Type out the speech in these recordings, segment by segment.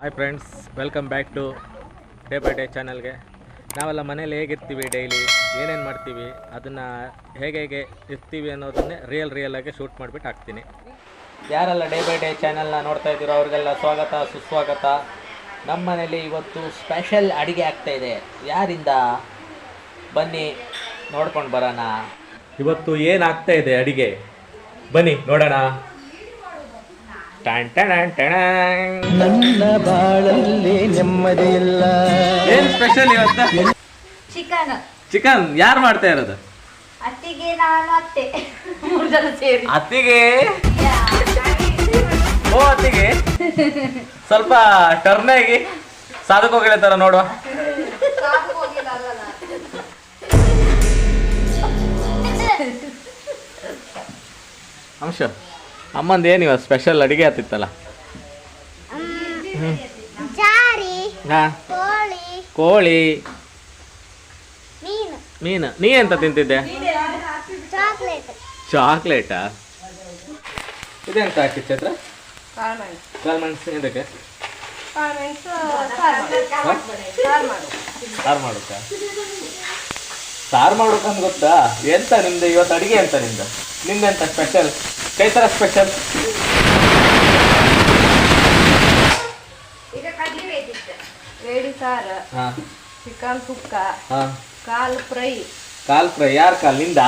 Hi friends welcome back to day by day ಚಾನಲ್ಗೆ ನಾವೆಲ್ಲ ಮನೇಲಿ ಹೇಗಿರ್ತೀವಿ ಡೈಲಿ ಏನೇನು ಮಾಡ್ತೀವಿ? ಅದನ್ನು ಹೇಗೆ ಹೇಗೆ ಇರ್ತೀವಿ ಅನ್ನೋದನ್ನೇ ರಿಯಲ್ ರಿಯಲ್ ಆಗಿ ಶೂಟ್ ಮಾಡಿಬಿಟ್ಟು ಹಾಕ್ತೀನಿ. ಯಾರೆಲ್ಲ ಡೇ ಬೈ ಡೇ ಚಾನಲ್ನ ನೋಡ್ತಾ ಇದ್ದೀರೋ ಅವ್ರಿಗೆಲ್ಲ ಸ್ವಾಗತ, ಸುಸ್ವಾಗತ. ನಮ್ಮ ಮನೇಲಿ ಇವತ್ತು ಸ್ಪೆಷಲ್ ಅಡುಗೆ ಇದೆ. ಯಾರಿಂದ? ಬನ್ನಿ, ನೋಡ್ಕೊಂಡು ಬರೋಣ. ಇವತ್ತು ಏನಾಗ್ತಾ ಇದೆ ಅಡುಗೆ? ಬನ್ನಿ, ನೋಡೋಣ. ನನ್ನ ಬಾಳಲ್ಲಿ ನೆಮ್ಮದಿಯಿಲ್ಲ. ಏನ್ ಸ್ಪೆಷಲ್ ಇವತ್ತ? ಚಿಕನ್. ಚಿಕನ್ ಯಾರು ಮಾಡ್ತಾ ಇರೋದು? ಅತ್ತಿಗೆ ನಾನು ಅತ್ತೆ. ಮೂರು ಜನ ಸೇರಿ. ಅತ್ತಿಗೆ? ಓ ಅತ್ತಿಗೆ. ಸ್ವಲ್ಪ ಟರ್ನ್ ಆಗಿ ಸಾಧಕ ಹೋಗಿಲ್ಲ ತರ ನೋಡುವ. ಅಂಶ ಅಮ್ಮಂದು ಏನು ಇವತ್ತು ಸ್ಪೆಷಲ್ ಅಡಿಗೆ ಆತಿತ್ತಲ್ಲ? ಜಾರಿ ಹಾ. ಕೋಳಿ ಕೋಳಿ. ಮೀನು. ಮೀನು. ನೀ ಎಂತ ತಿಂತಿದ್ದೆ? ಚಾಕ್ಲೇಟ. ಚಾಕ್ಲೇಟಾ? ಇದೆಂತ ಹಾಕಿ ಚೈತ್ರ? ಇದಕ್ಕೆ ಸಾರು ಮಾಡುತ್ತಾ ಸಾರು ಮಾಡೋಕಂತ ಗೊತ್ತಾ? ಎಂತ ನಿಮ್ದು ಇವತ್ತು ಅಡಿಗೆ ಎಂತ ನಿಮ್ದು? ನಿಮ್ದೆಂತ ಸ್ಪೆಷಲ್ ಚೈತ್ರ ಸ್ಪೆಷಲ್ ಈಗ ಕಡ್ಲಿ ಬೇಕಿತ್ತು. ರೇಡಿ ಸಾರು ಹಾ. ಚಿಕನ್ ಸುಕ್ಕ ಹಾ. ಕಾಲ್ ಫ್ರೈ. ಕಾಲ್ ಫ್ರೈ ಯಾರ ಕಾಲ್? ನಿಂದ?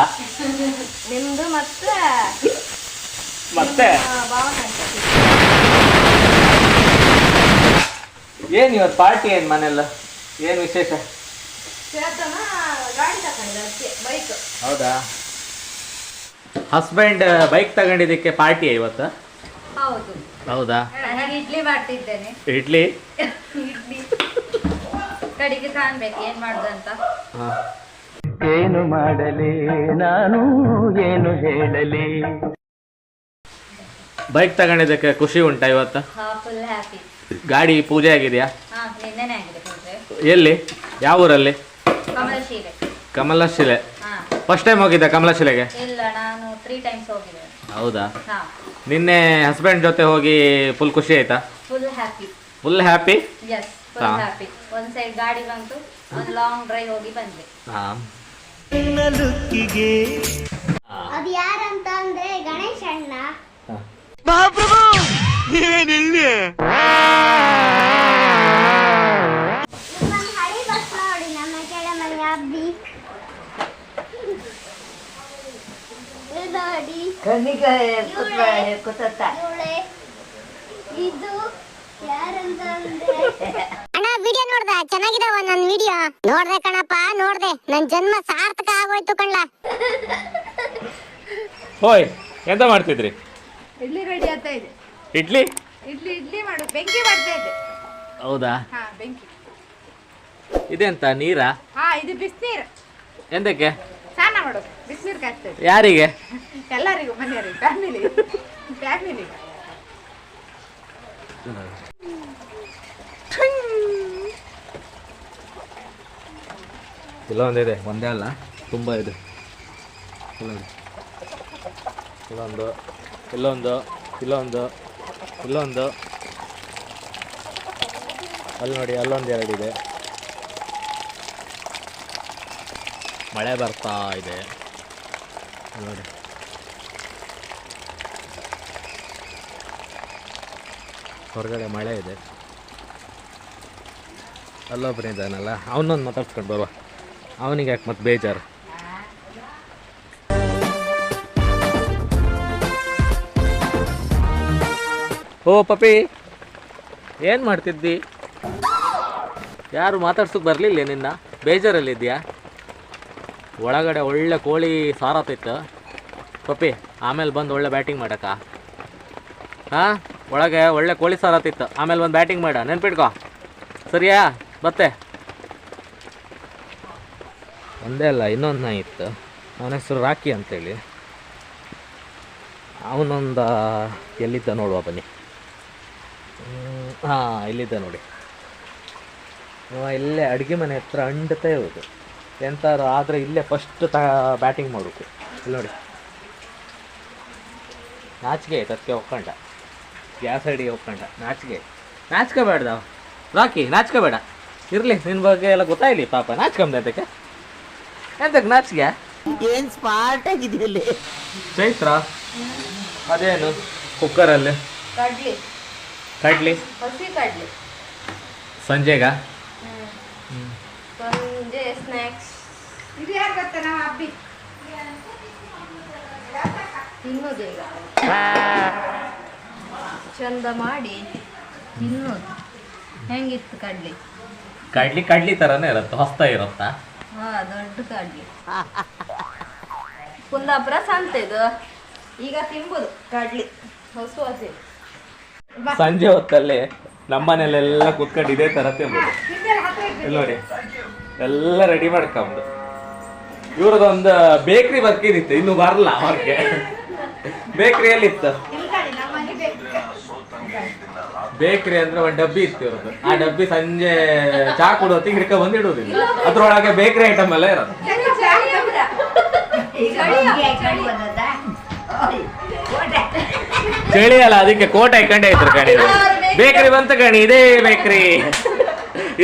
ನಿಮ್ದು ಮತ್ತೆ? ಮತ್ತೆ? ಏನ್ ಇವತ್ತು ಪಾರ್ಟಿ ಏನ್ ಮನೆಯಲ್ಲ? ಏನ್ ವಿಶೇಷ? ಗಾಡಿ ತಗೊಂಡಿದ್ದ ಬೈಕ್ ಹೌದಾ? ಹಸ್ಬೆಂಡ್ ಬೈಕ್ ತಗೊಂಡಿದ್ದಕ್ಕೆ ಪಾರ್ಟಿ ಇವತ್ತು? ಹೌದು. ಹೌದಾ? ನನಗೆ ಇಡ್ಲಿ ಮಾಡ್ತಿದ್ದೇನೆ. ಇಡ್ಲಿ? ಇಡ್ಲಿ. ಕಡೆಗೆ ಕಾಣ್ಬೇಕು ಏನ್ ಮಾಡುದಂತ ಹಾ. ಏನು ಮಾಡಲಿ ನಾನು ಏನು ಹೇಳಲಿ? ಬೈಕ್ ತಗೊಂಡಿದ್ದಕ್ಕೆ ಖುಷಿ ಉಂಟಾ ಇವತ್ತು? ಹಾ ಫುಲ್ ಹ್ಯಾಪಿ ಗಾಡಿ ಪೂಜೆ ಆಗಿದೆಯಾ? ಹಾ ನಿನ್ನೆನೆ ಆಗಿದೆ ಪೂಜೆ. ಎಲ್ಲಿ? ಯಾವ ಊರಲ್ಲಿ? ಕಮಲಶೀಲೆ. ಕಮಲಶಿಲೆ. ಫಸ್ಟ್ ಟೈಮ್ ಹೋಗಿದ್ದೆ ಕಮಲಶಿಲೆಗೆ ಇಲ್ಲ ನಾನು ತ್ರೀ ಟೈಮ್ಸ್ ಹೋಗಿದ್ದೆ. ಹೌದಾ? ಹಾ. ನಿನ್ನೆ ಹಸ್ಬೆಂಡ್ ಜೊತೆ ಹೋಗಿ ಫುಲ್ ಖುಷಿ ಆಯ್ತಾ? Full happy full happy yes full. Happy ಒಂದ್ ಸೈಡ್ ಗಾಡಿ ಬಂತು ಒಂದ್ ಲಾಂಗ್ ಡ್ರೈವ್ ಹೋಗಿ ಬಂದೆ. ಹಾಂ. ಲುಕ್ಕಿಗೆ. ಅದು ಯಾರಂತ ಅಂದ್ರೆ ಗಣೇಶ್ ಅಣ್ಣ ಇವಳೆ ಇದು ಅಣ್ಣ ವಿಡಿಯೋ ನೋಡ್ದ ಚೆನ್ನಾಗಿದಾವ ನನ್ ವಿಡಿಯೋ ನೋಡ್ದೆ ಕಣಪ್ಪ ನೋಡ್ದೆ. ನನ್ ಜನ್ಮ ಸಾರ್ಥಕ ಆಗೋಯ್ತು ಕಣ್ಲ. ಹೋಯ್ ಎಂತ ಮಾಡ್ತಿದ್ರಿ? ಇಡ್ಲಿ ರೆಡಿ ಆಗ್ತಾ ಇದೆ. ಇಡ್ಲಿ? ಇಡ್ಲಿ ಇಡ್ಲಿ ಮಾಡು ಬೆಂಕಿ ಮಾಡ್ತಾ ಇದೆ. ಹೌದಾ? ಹಾ ಬೆಂಕಿ. ಇದೆಂತ ನೀರಾ? ಹಾ ಇದು ಬಿಸಿನೀರು. ಎಂತಕ್ಕೆ ಸ್ನಾನ ಮಾಡೋದು ಬಿಸಿನೀರು ಕಾಯ್ತಾ ಯಾರಿಗೆ? ಎಲ್ಲರಿಗೂ ಮನೆಯವರಿಗೆ ಫ್ಯಾಮಿಲಿ ಫ್ಯಾಮಿಲಿ ಇಲ್ಲೊಂದಿದೆ ಒಂದೇ ಅಲ್ಲ, ತುಂಬ ಇದೆ. ಇಲ್ಲೊಂದು ಇಲ್ಲೊಂದು ಇಲ್ಲೊಂದು ಇಲ್ಲೊಂದು ಅಲ್ಲಿ ನೋಡಿ ಅಲ್ಲೊಂದು ಎರಡಿದೆ ಮಳೆ ಬರ್ತಾ ಇದೆ. ನೋಡಿ. ಹೊರಗಡೆ ಮಳೆ ಇದೆ. ಅಲ್ಲೊಬ್ಬನಿದ್ದಾನಲ್ಲ ಅವನೊಂದು ಮಾತಾಡ್ಸ್ಕೊಂಡು ಬರುವ. ಅವನಿಗೆ ಯಾಕೆ ಮತ್ತೆ ಬೇಜಾರು? ಓ ಪಪಿ ಏನು ಮಾಡ್ತಿದ್ದಿ? ಯಾರು ಮಾತಾಡ್ಸೋಕೆ ಬರಲಿಲ್ಲ ನಿನ್ನ? ಬೇಜಾರಲ್ಲಿದ್ಯಾ ಒಳಗಡೆ ಒಳ್ಳೆ ಕೋಳಿ ಸಾರತ್ತಿತ್ತು. ಪಪ್ಪಿ, ಆಮೇಲೆ ಬಂದು ಒಳ್ಳೆ ಬ್ಯಾಟಿಂಗ್ ಮಾಡಕ್ಕ. ಹಾಂ? ಒಳಗೆ ಒಳ್ಳೆ ಕೋಳಿ ಸಾರತ್ತಿತ್ತು ಆಮೇಲೆ ಒಂದು ಬ್ಯಾಟಿಂಗ್ ಮಾಡ. ನೆನ್ಪಿಟ್ಕೊ. ಸರಿಯಾ? ಮತ್ತೆ? ಒಂದೇ ಅಲ್ಲ ಇನ್ನೊಂದು ನಾಯಿ ಇತ್ತು. ಅವನ ಹೆಸರು ರಾಕಿ ಅಂತೇಳಿ. ಅವನೊಂದು ಎಲ್ಲಿದ್ದ ನೋಡುವ ಬನ್ನಿ. ಹಾಂ ಇಲ್ಲಿದ್ದ ನೋಡಿ. ಇಲ್ಲೇ ಅಡುಗೆ ಮನೆ ಹತ್ರ ಅಂಡತಾ ಇರೋದು. ಎಂಥಾರು ಆದರೆ ಇಲ್ಲೇ ಫಸ್ಟ್ ತ ಬ್ಯಾಟಿಂಗ್ ಮಾಡಬೇಕು. ಇಲ್ಲಿ ನೋಡಿ. ನಾಚಿಕೆ ಆಯ್ತು, ಅದಕ್ಕೆ ಒಪ್ಕೊಂಡ. ಗ್ಯಾಸ್ ಅಡಿ ಹೋಗ್ಕೊಂಡ ನಾಚಿಕೆ. ನಾಚ್ಕೋಬೇಡ್ದ ರಾಕಿ ನಾಚ್ಕೋಬೇಡ ಇರಲಿ ನಿನ್ನ ಬಗ್ಗೆ ಎಲ್ಲ ಗೊತ್ತಾಯ್ಲಿ ಪಾಪ? ನಾಚ್ಕೊಂಬ ಅದಕ್ಕೆ. ಎಂತಕ್ಕೆ ನಾಚಿಗೆ ಏನ್ ಸ್ಮಾರ್ಟ್ ಆಗಿದೆಯಲ್ಲಿ ಚೈತ್ರ ಅದೇನು? ಕುಕ್ಕರಲ್ಲಿ? ಕಡ್ಲಿ. ಕಡ್ಲಿ? ಹಸಿ ಕಡ್ಲಿ. ಸಂಜೆಗ? ಸಂಜೆ ಸ್ನ್ಯಾಕ್ಸ್ ಇದು ಯಾರು ಗೊತ್ತಾ ಅಬ್ಬಿ ತಿನ್ನೋದು ಚಂದ ಮಾಡಿ ತಿನ್ನೋದು. ಹೆಂಗಿತ್ತು ಕಡ್ಲಿ? ಕಡ್ಲಿ ಕಡ್ಲಿ ಥರನೇ ಇರುತ್ತೆ ಹೊಸ್ತ ಇರುತ್ತಾ? ಹಾ ದೊಡ್ಡ ಕಡ್ಲಿ. ಕುಂದಾಪುರ ಸಂತೆ ಇದು. ಈಗ ತಿನ್ಬೋದು ಕಡ್ಲಿ ಹೊಸ ಹಸಿ ಸಂಜೆ ಹೊತ್ತಲ್ಲಿ ನಮ್ಮನೇಲೆಲ್ಲ ಕುತ್ಕೊಂಡು ಇದೇ ಥರ ತಿಂಬೋದು ಇಲ್ಲಿ ನೋಡಿ ಎಲ್ಲ ರೆಡಿ ಮಾಡ್ಕೊಂಬುದು ಇವ್ರದೊಂದು ಬೇಕ್ರಿ ವರ್ಕ್ ಇದಿತ್ತು ಇನ್ನು ಬರಲ್ಲ ಅವ್ರಿಗೆ. ಬೇಕ್ರಿಯಲ್ಲಿ ಇತ್ತು ಬೇಕ್ರಿ ಅಂದ್ರೆ ಒಂದು ಡಬ್ಬಿ ಇತ್ತು ಇರೋದು. ಆ ಡಬ್ಬಿ ಸಂಜೆ ಚಾ ಕೊಡೋ ಹೊತ್ತಿಗೆ ಹಿಡ್ಕೊಂಡ್ ಬಂದು ಇಡೋದಿಲ್ಲ. ಅದ್ರೊಳಗೆ ಬೇಕ್ರಿ ಐಟಮ್ ಎಲ್ಲ ಇರೋದು. ಚಳಿ ಅಲ್ಲ ಅದಕ್ಕೆ ಕೋಟ್ ಹಾಕೊಂಡೇ ಇದ್ರು ಕಣಿ ಬೇಕ್ರಿ ಬಂತು ಕಣಿ ಇದೇ ಬೇಕ್ರಿ.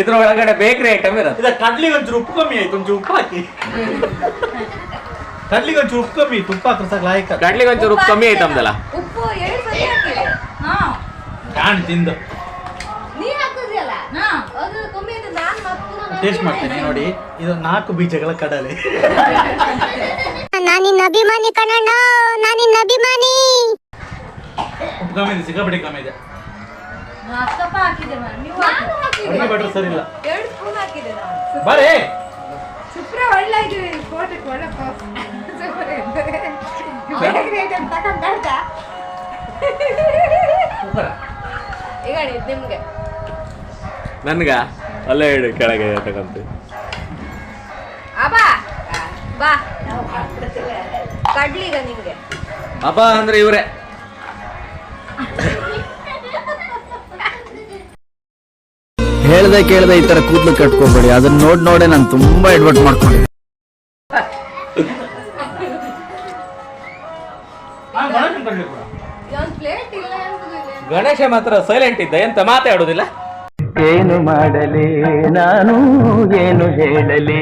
ಇದ್ರೊಳಗಡೆ ಬೇಕ್ರಿ ಐಟಮ್ ಇರೋದು. ಕಡ್ಲಿ ಕಡ್ಲಿಗೆ ಒಂಚೂರು ಉಪ್ಪು ಕಮ್ಮಿ ಆಯ್ತು ಒಂಚೂರು ಉಪ್ಪು ಹಾಕಿ. ಕಡ್ಲಿಗೆ ಒಂಚೂರು ಉಪ್ಪು ಕಮ್ಮಿ ತುಪ್ಪ ಹಾಕ್ರೆ ಲಾಯಕ ಕಡ್ಲಿಗೆ ಒಂಚೂರು ಉಪ್ಪು ಕಮ್ಮಿ ಉಪ್ಪು ಹಾಕಿದೆ ಹಾ ಕಾಣ್ ತಿಂದು. ಟೇಸ್ಟ್ ಮಾಡ್ತೀನಿ ನೋಡಿ. ಇದು ನಾಲ್ಕು ಬೀಜಗಳ ಕಡಲೆ. ನಾನಿನ್ ಅಭಿಮಾನಿ ಕಣಣ್ಣ ನಾನಿನ್ ಅಭಿಮಾನಿ ಉಪ್ಪು ಕಮ್ಮಿ ಇದೆ ಸಿಕ್ಕಾಪಟ್ಟೆ ಕಮ್ಮಿ ಇದೆ. ಅಡುಗೆ ಭಟ್ರು ಸರಿ ಇಲ್ಲ. ಬರೇ ಸ್ಪೂನ್ ಹಾಕಿದೆ ನಾನು. ಬಾರೇ. ಸುಪ್ರ ಒಳ್ಳೆ ಈಗ ಇದು ನಿಮ್ಗೆ. ನನ್ಗ? ಅಲ್ಲೇ ಇಡು ಕೆಳಗೆ ತಗೊಂತ ಅಬ್ಬಾ ಬಾ. ಕಡ್ಲಿ ಈಗ ನಿಮ್ಗೆ. ಅಪ್ಪ ಅಂದ್ರೆ ಇವ್ರೆ. ಹೇಳ್ದೆ ಕೇಳ್ದೆ ಈ ತರ ಕೂದ್ಲು ಕಟ್ಕೊಬೇಡಿ. ಅದನ್ನ ನೋಡ್ ನೋಡೆ ನಾನು ತುಂಬಾ ಎಡ್ವರ್ಟ್ ಮಾಡ್ಕೊಂಡಿದ್ದೆ ಒಂದು ಪ್ಲೇಟ್ ಇಲ್ಲ. ಅಂತಂದ್ರೆ ಗಣೇಶ ಮಾತ್ರ ಸೈಲೆಂಟ್ ಇದ್ದ ಎಂತ ಮಾತಾಡುದಿಲ್ಲ ಏನು ಮಾಡಲಿ ನಾನು ಏನು ಹೇಳಲಿ.